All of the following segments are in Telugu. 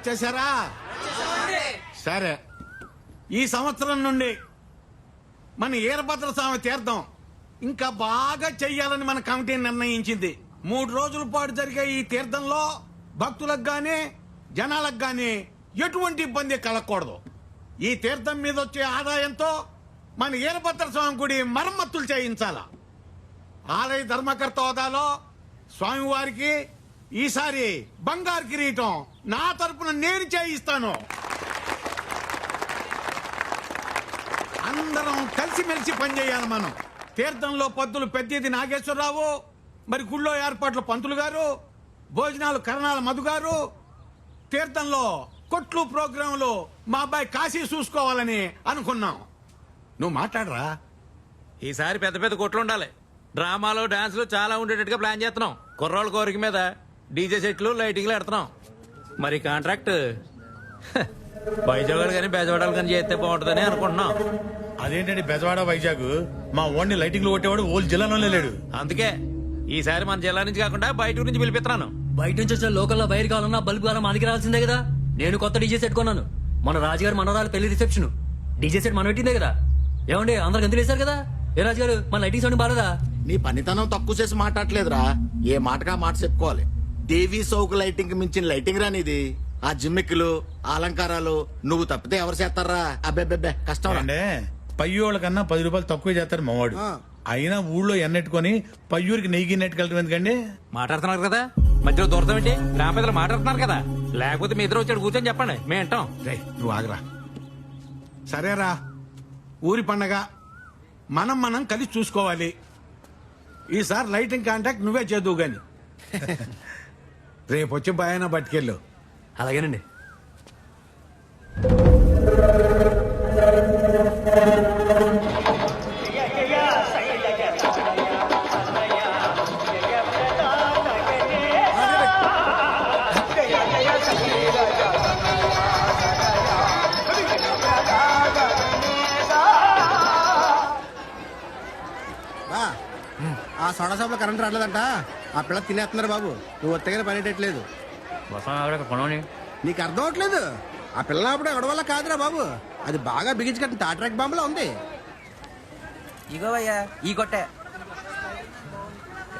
వచ్చేసారా? సరే. ఈ సంవత్సరం నుండి మన ఈరభద్ర స్వామి తీర్థం ఇంకా బాగా చెయ్యాలని మన కమిటీ నిర్ణయించింది. మూడు రోజుల పాటు జరిగే ఈ తీర్థంలో భక్తులకు గాని జనాలకు గాని ఎటువంటి ఇబ్బంది కలగకూడదు. ఈ తీర్థం మీద వచ్చే ఆదాయంతో మన ఈరభద్ర స్వామి గుడి మరమ్మతులు చేయించాలా? ఆలయ ధర్మకర్త హోదాలో స్వామివారికి ఈసారి బంగారు కిరీటం నా తరపున నేను చేయిస్తాను. అందరం కలిసిమెలిసి పనిచేయాలి మనం. తీర్థంలో పద్దులు పెద్దది నాగేశ్వరరావు మరి గుళ్ళో ఏర్పాట్లు పంతులు గారు భోజనాలు కరణాల మధు గారు తీర్థంలో కొట్లు ప్రోగ్రాంలు మా అబ్బాయి కాశీ చూసుకోవాలని అనుకున్నాం. నువ్వు మాట్లాడరా? ఈసారి పెద్ద పెద్ద కొట్లు ఉండాలి. డ్రామాలు డాన్సులు చాలా ఉండేటట్టుగా ప్లాన్ చేస్తున్నాం. కుర్రోళ్ళ కోరిక మీద డీజే సెట్లు లైటింగ్లు పెడుతున్నాం. మరి కాంట్రాక్ట్ వైజాగ్ కానీ బెజవాడలు కానీ చేస్తే బాగుంటుందని అనుకుంటున్నాం. అదేంటండి బెజవాడ వైజాగ్? మా ఓన్ని లైటింగ్లు కొట్టేవాడు ఓల్ జిల్లాలోనే లేడు. అందుకే ఈసారి మన జిల్లా నుంచి కాకుండా బయట నుంచి పిలిపిస్తున్నాను. బయట నుంచి వచ్చిన లోకల్లో వైర్ కావాలన్నా బల్బు కావాలన్నా మనకి రావాల్సిందే కదా. నేను కొత్త డీజే సెట్ కొన్నాను. మన రాజుగారు మనవరాలు పెళ్ళి రిసెప్షన్. డీజే సెట్ మనం పెట్టిందే కదా. ఏమండి అందరు గంతులు వేశారు కదా? ఏ రాజుగారు మన లైటింగ్ సౌండ్ బాలేదా? నీ పనితనం తక్కువ చేసి మాట్లాడలేదురా ఏ మాటగా మాట చెప్పుకోవాలి. దేవీ సౌకు లైటింగ్ మించిన లైటింగ్ రానిది ఆ జిమ్మిక్కులు ఆ అలంకారాలు నువ్వు తప్పితే ఎవరు చేస్తారా? అబ్బెబ్బెబ్బే కష్టం రా. అంటే పయ్యోళ్ళ కన్నా పది రూపాయలు తక్కువ చేస్తారు మావాడు. అయినా ఊళ్ళో ఎన్నెట్టుకొని పయ్యూరికి నెయ్యి నెట్టుకెళ్ళటం ఎందుకండి? మాట్లాడుతున్నారు కదా? మధ్యలో దూరతం ఏంటి? గ్రామ పెద్దలు మాట్లాడుతున్నారు కదా? లేకపోతే మీ ఇద్దరు వచ్చాడు కూర్చొని చెప్పండి. మేము వింటాం. రే నువ్వు ఆగరా. సరేరా ఊరి పండగ. మనం మనం కలిసి చూసుకోవాలి. ఈసారి లైటింగ్ కాంటాక్ట్ నువ్వే చేదువు గాని. రేపు వచ్చి భయాన పట్టుకెళ్ళు అలాగేనండి. బా, ఆ సోడా షాప్లో కరెంట్ రాలేదంట ఆ పిల్ల తినేస్తున్నారు బాబు. నువ్వు ఒత్తగానే పనిటట్లేదు నీకు అర్థం అవట్లేదు. ఆ పిల్ల అప్పుడు ఎవడ వల్ల కాదురా బాబు. అది బాగా బిగించి కట్టిన తాట్రాక్ బాంబులో ఉంది. ఇగోవయ్యా ఈ కొట్టే.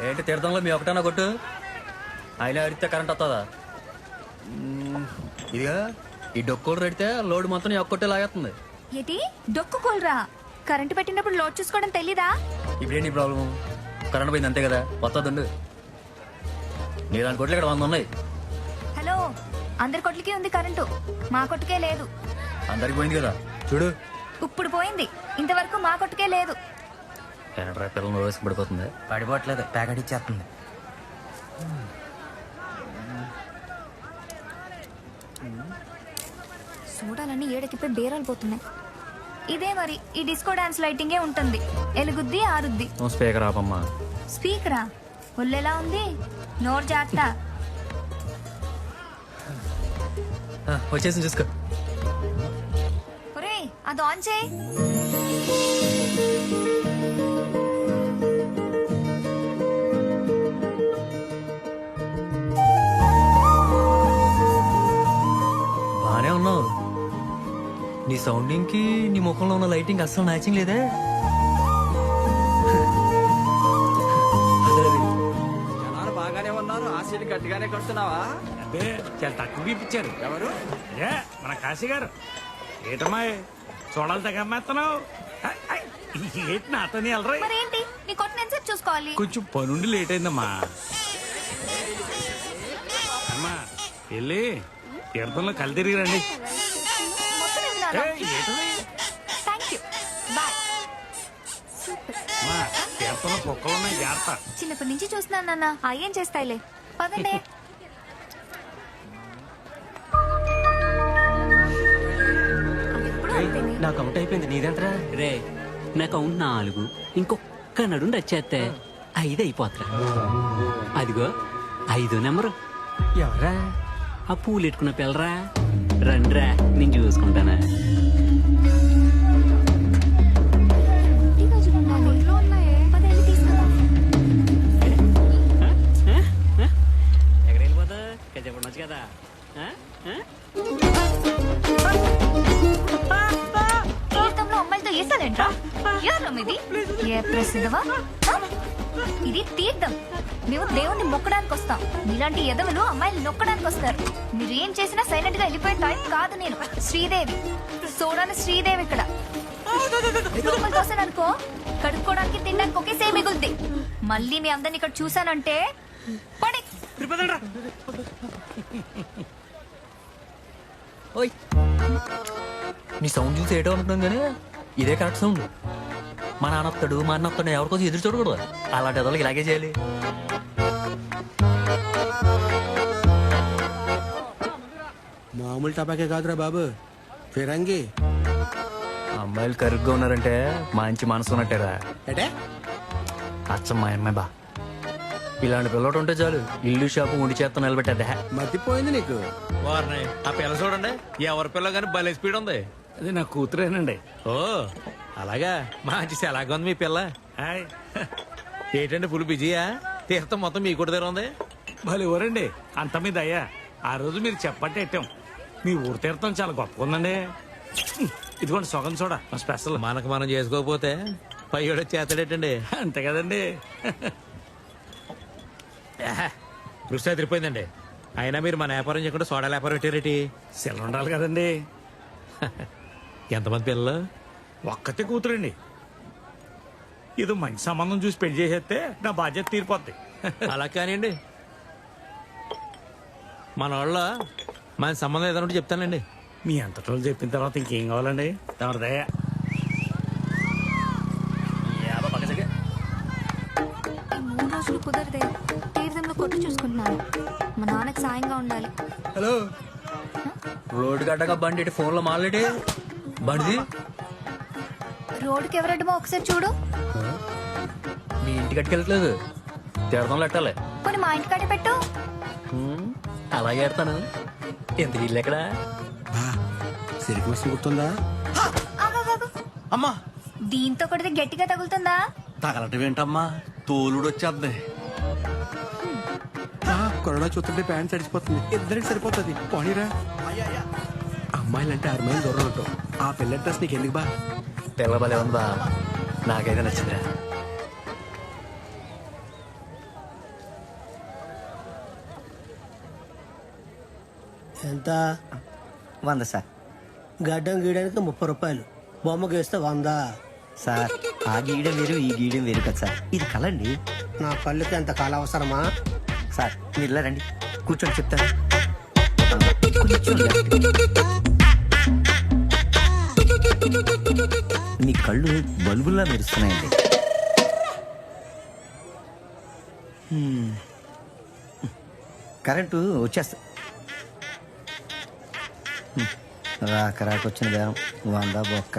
ఏంటి తీర్థంలో మీ ఒకటన్నా కొట్టు? అయినా అడిగితే కరెంట్ వస్తుందా ఇదిగా. ఈ డొక్కోడు పెడితే లోడ్ మొత్తం ఒక్కొట్టే లాగేస్తుంది ఏంటి? డొక్కు కూలరా? కరెంటు పెట్టినప్పుడు లోడ్ చూసుకోవడం తెలీదా? ఇప్పుడేంటి ప్రాబ్లం కరెంట్ పోయింది అంతే కదా? వస్తుందండు నీ దాని కొట్లు ఇక్కడ వంద ఉన్నాయి. హలో అందరి కొట్లకి ఉంది కరెంటు. మా కొట్టుకే లేదు. అందరికి పోయింది కదా? చూడు. ఇప్పుడు పోయింది. ఇంతవరకు మా కొట్టుకే లేదు. ఏంట్రా పిల్లలు వేసుకు పడిపోతుంది పడిపోవట్లేదు ప్యాకెట్ ఇచ్చేస్తుంది. చూడాలని ఏడకిపోయి బేరాలు పోతున్నాయి. ఇదే మరి ఈ డిస్కో డాన్స్ లైటింగే ఉంటుంది. ఎలుగుద్ది ఆరుద్ది. స్పీకర్ ఆపమ్మా. స్పీకరా? ఒళ్ళెలా ఉంది? నోరు జాగ్రత్త. వచ్చేసి చూసుకో. ఒరే అది ఆన్ చేయి. బానే ఉన్నావు. నీ సౌండింగ్కి నీ ముఖంలో ఉన్న లైటింగ్ అస్సలు మ్యాచింగ్ లేదే. కొడుతున్నావా? అదే చాలా తక్కువ ఇప్పించారు ఎవరు? ఏ మన కాశీ గారు. ఏటమ్మా చూడాలి తగ్గమ్మేస్తున్నావు ఏంటి నాతోనే వెళ్ళరా? మరేంటి? నీ కొట్టిన ఎంతసేపు చూసుకోవాలి. కొంచెం పనుండి లేట్ అయిందమ్మా. అమ్మా వెళ్ళి తీర్థంలో కళ్ళు తిరిగి రండి. మొత్తం ఇవ్వనాలా? ఏయ్, ఏంటది? థ్యాంక్ యూ బాయ్ అమ్మా తీర్థంలో కుక్కలు ఉన్నాయి జాగ్రత్త. చిన్నప్పటి నుంచి చూస్తున్నాను నాన్న. అయ్యేం చేస్తాయిలే? పదండి. అదెప్పుడూ అంతేనే. నా కౌంట్ అయిపోయింది. నీదెంతరా? రే నా కౌంట్ నాలుగు. ఇంకొక్క నడు వచ్చేస్తే ఐదు అయిపోతరా? అదిగో ఐదో నెంబరు. ఎవరా? ఆ పూలు ఎట్టుకున్న పిల్లరా? రండ్రా నేను చూసుకుంటానా? నొక్కడానికి వస్తారు. మీరు ఏం చేసినా సైలెంట్గా వెళ్ళిపోయే టైప్ కాదు నేను. శ్రీదేవి. చూడాలి శ్రీదేవి ఇక్కడ. చూసాను అనుకో కడుక్కోవడానికి తినడానికి ఒకేసే మిగులుద్ది. మళ్ళీ మీ అందరిని ఇక్కడ చూసానంటే పడి. ఓయ్. నీ సౌండ్ చూసి ఏటో అనుకున్నాం కానీ ఇదే కరెక్ట్ సౌండ్ మా నాన్నొస్తాడు మా అన్న వస్తాడు ఎవరికోసం ఎదురు చూడకూడదు. అలాంటి ఎదలకి ఇలాగే చేయాలి. మామూలు టపాకే కాదురా బాబు. ఫిరంగి అమ్మాయిలు కరుగ్గా ఉన్నారంటే మంచి మనసు ఉన్నట్టేరా. అంటే అచ్చం మా అమ్మాయి బా. ఇలాంటి పిల్లడు ఉంటే చాలు ఇల్లు షాపు ఉండి చేత్త నిలబెట్టేద్దా. మతిపోయింది నీకు. వారిని ఆ పిల్ల చూడండి. ఎవరి పిల్ల కానీ భలే స్పీడ్ ఉంది. అది నా కూతురేనండి. ఓ అలాగా? మంచి ఎలాగ ఉంది మీ పిల్ల. హాయ్. ఏంటండి ఫుల్ బిజీయా? తీర్థం మొత్తం మీ కూడా దగ్గర ఉంది? భలే ఊరండి. అంత మీద అయ్యా. ఆ రోజు మీరు చెప్పట్టు ఎట్టాం. మీ ఊరు తీర్థం చాలా గొప్పగా ఉందండి ఇదిగోండి సొగం చూడ మా స్పెషల్. మనకు మనం చేసుకోకపోతే పయ్యోడు చేస్తాడేటండి? అంతే కదండి. కృషి అదిరిపోయిందండి. అయినా మీరు మన వ్యాపారం చేయకుండా సోడా వ్యాపారం పెట్టారేటి? సెల్ ఉండాలి కదండి. ఎంతమంది పిల్లలు? ఒక్కతే కూతురండి. ఇది మంచి సంబంధం చూసి పెళ్ళి చేసేస్తే నా బాధ్యత తీరిపోద్ది. అలా కానివ్వండి మన వాళ్ళ మన సంబంధం ఏదైనా ఉంటే చెప్తానండి మీ అంతటోళ్ళు చెప్పిన తర్వాత ఇంకేం కావాలండి? తమరిదయ్యా ఈ మూడు రోజులు కుదరదే. తీర్థంలో కొట్టు చూసుకుంటున్నాను. మా నాన్నకి సాయంగా ఉండాలి. హలో. రోడ్డు గడ్డగా బండి ఇటు ఫోన్లో బండిది? రోడ్డుకి ఎవరడ్డమో ఒకసారి చూడు. మీ ఇంటికి కట్టుకెళ్ళట్లేదు తీర్థంలో పెట్టాలి కొన్ని మా ఇంటికాడే పెట్టు. హ్మ్, అలాగే ఎడతాను. ఎంత ఇల్లు ఎక్కడ? బా సిరికి గుర్తుందా. అమ్మా! దీంతో కొడితే గట్టిగా తగులుతుందా? తగలటం ఏంటమ్మా? తోలుడు వచ్చేద్ది. కరోనా చూస్తుంటే ప్యాంట్ సరిపోతుంది ఇద్దరికి సరిపోతుంది. పోనీరా. అమ్మాయిలంటే ఆరు మైలు దూరం ఉంటావు. ఆ పిల్ల డ్రెస్ నీకు ఎందుకు బా? తెల్ల భలే ఉందా నాకైతే నచ్చిందిరా. ఎంత? వంద సార్. గడ్డం గీయడానికి ముప్పై రూపాయలు. బొమ్మ గీస్తే వంద. సార్ ఆ గీయడం వేరు ఈ గీయడం వేరు కదా సార్. ఇది కలండి. నా కళ్ళకి ఎంత కాల అవసరమా? సార్ మీరు ఇలా రండి. కూర్చొని చెప్తాను. మీ కళ్ళు బల్బుల్లా మెరుస్తున్నాయండి. కరెంటు వచ్చేస్తా. రాక బేరం వంద బొక్క.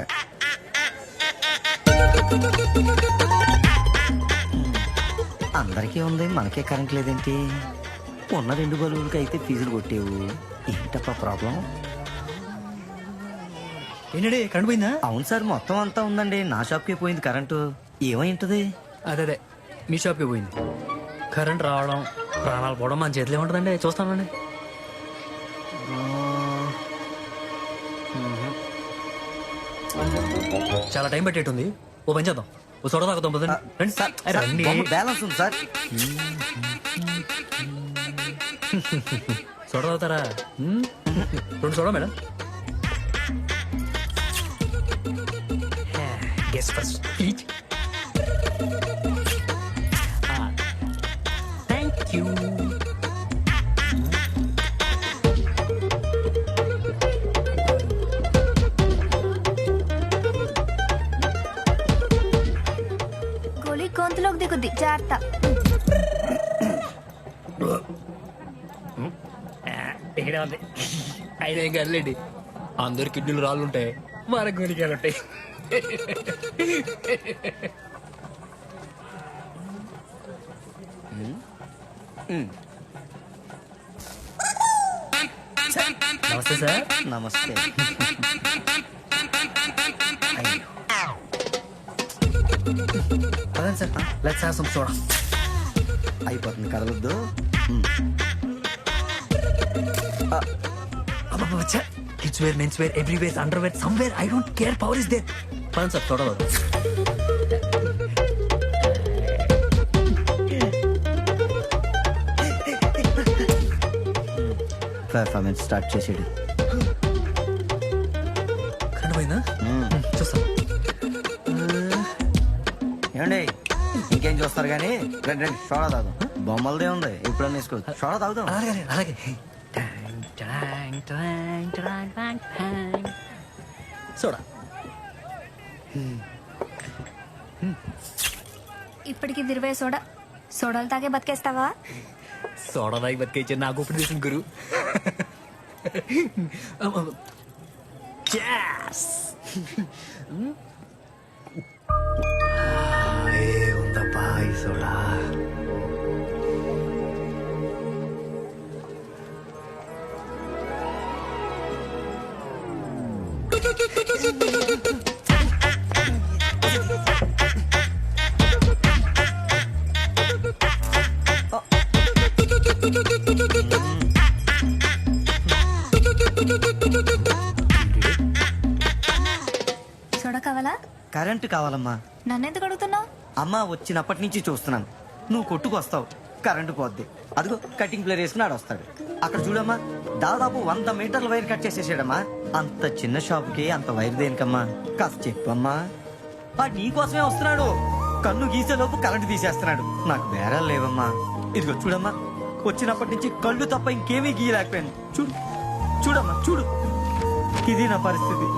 అందరికీ ఉంది మనకే కరెంట్ లేదేంటి? ఉన్న రెండు బల్బులకి అయితే ఫీజులు కొట్టేవు. ఏంటప్పా ప్రాబ్లం ఏంటండి కరెంట్ పోయిందా? అవును సార్ మొత్తం అంతా ఉందండి. నా షాప్కే పోయింది కరెంటు ఏమై ఉంటుంది అదే అదే మీ షాప్కి పోయింది. కరెంట్ రావడం ప్రాణాలు పోవడం మన చేతిలో ఉంటుందండి. చూస్తానండి చాలా టైం పెట్టేట్టుంది. ఓ పని చేద్దాం. ఓ సొడ తాగుతాం పదండి. రండి. సార్ రండి. బ్యాలెన్స్ ఉంది సార్. సొడ తాగుతారా? మ్మ్? రెండు soda madam. Guess first each thank you జాగ్రత్త. ఇక్కడ ఉంది. ఆయన ఏం కదలేండి అందరు కిడ్నీలు రాళ్ళు ఉంటాయి మన గురికాయలు ఉంటాయి. నమస్తే సార్. నమస్తే. బ్యాలెన్స్ అంట లెట్స్ హ్యావ్ సమ్ సోడా అయిపోతుంది కదలొద్దు. అబ్బా వచ్చా kids wear men's wear everywhere under somewhere I don't care power is there పదం సార్ చూడవద్దు పర్ఫార్మెన్స్ స్టార్ట్ చేసేది చూస్తా. ఏమండి? ఇంకేం చూస్తారు కానీ రండి రండి సోడా తాగుదాం. బొమ్మలదే ఉంది ఎప్పుడన్నా వేసుకోవచ్చు సోడా తాగుదాం. అలాగే అలాగే చూడా ఇప్పటికి దిరివే సోడా. సోడాలు తాగే బతికేస్తావా? సోడా దాగి బతికే నాకు ఇప్పుడు తీసిన గురు Yes! ఉందబ్బా ఈ సోడా సోడా కావాలా కరెంట్ కావాలమ్మా. నన్నెందుకు అడుగుతున్నావు? అమ్మ వచ్చినప్పటి నుంచి చూస్తున్నాను. నువ్వు కొట్టుకొస్తావు. కరెంటు పోద్ది. అదిగో కటింగ్ ప్లేర్ వేసుకున్నాడు వస్తాడు అక్కడ చూడమ్మా దాదాపు వంద మీటర్ల వైర్ కట్ చేసేసాడమ్మా. అంత చిన్న షాప్కి అంత వైర్ దేనికమ్మా? కాస్త చెప్పమ్మా. వాడు నీకోసమే వస్తున్నాడు. కన్ను గీసేలోపు కరెంటు తీసేస్తున్నాడు. నాకు బేరాలు లేవమ్మా. ఇదిగో చూడమ్మా. వచ్చినప్పటి నుంచి కళ్ళు తప్ప ఇంకేమీ గీయలేకపోయాను చూడు చూడమ్మా చూడు. ఇది నా పరిస్థితి.